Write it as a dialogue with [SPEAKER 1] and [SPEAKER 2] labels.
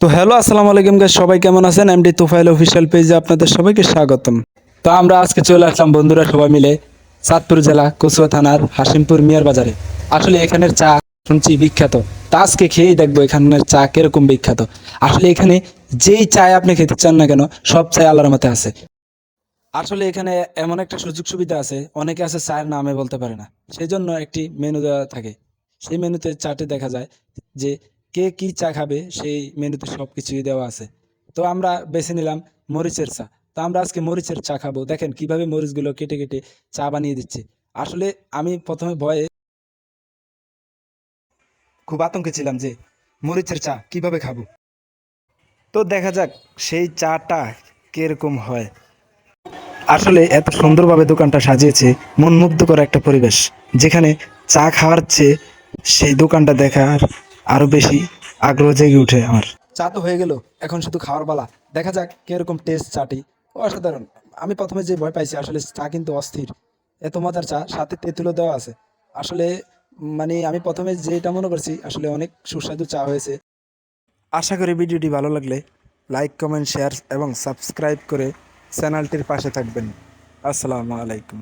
[SPEAKER 1] তো হ্যালো, আসসালামু আলাইকুম গাইস সবাই কেমন আছেন? এমডি তোফাইল অফিসিয়াল পেজে আপনাদের সবাইকে স্বাগতম। তো আমরা আজকে চলে আসলাম বন্ধুরা সবাই মিলে চাঁদপুর জেলা কচুয়া থানার হাসিমপুর মিয়ার বাজারে। আসলে এখানের চা শুনছি বিখ্যাত। তা আজকে খেয়েই দেখব এখানের চা কীরকম বিখ্যাত। আসলে এখানে যেই চায় আপনি খেতে চান না কেন, সব চায় আল্লাহর মতে আছে। আসলে এখানে এমন একটা সুযোগ সুবিধা আছে, অনেকে আছে চায়ের নামে বলতে পারে না। সেই জন্য একটি মেনু দেওয়া থাকে। সেই মেনুতে চাটে দেখা যায় যে কে কি চা খাবে সেই মেনুতে সব কিছুই দেওয়া আছে। তো আমরা বেছে নিলাম মরিচের চা। তো আমরা আজকে মরিচের চা খাব। দেখেন কীভাবে মরিচগুলো কেটে কেটে চা বানিয়ে দিচ্ছে। আসলে আমি প্রথমে ভয়ে খুব আতঙ্কে ছিলাম যে মরিচের চা কীভাবে খাব। তো দেখা যাক সেই চাটা কীরকম হয়। আসলে এত সুন্দরভাবে দোকানটা সাজিয়েছে মনমুগ্ধকর একটা পরিবেশ। যেখানে চা খাওয়ার চেয়ে সেই দোকানটা দেখার আরও বেশি আগ্রহ জেগে উঠে আমার। চা তো হয়ে গেল, এখন শুধু খাওয়ার পালা। দেখা যাক কীরকম টেস্ট চাটি। অসাধারণ। আমি প্রথমে যে ভয় পাইছি, আসলে চা কিন্তু অস্থির। এত মজার চা, সাথে তেঁতুলও দেওয়া আছে। আসলে মানে আমি প্রথমে যেটা মনে করছি, আসলে অনেক সুস্বাদু চা হয়েছে। আশা করি ভিডিওটি ভালো লাগলে লাইক, কমেন্ট, শেয়ার এবং সাবস্ক্রাইব করে চ্যানেলটির পাশে থাকবেন। আসসালামু আলাইকুম।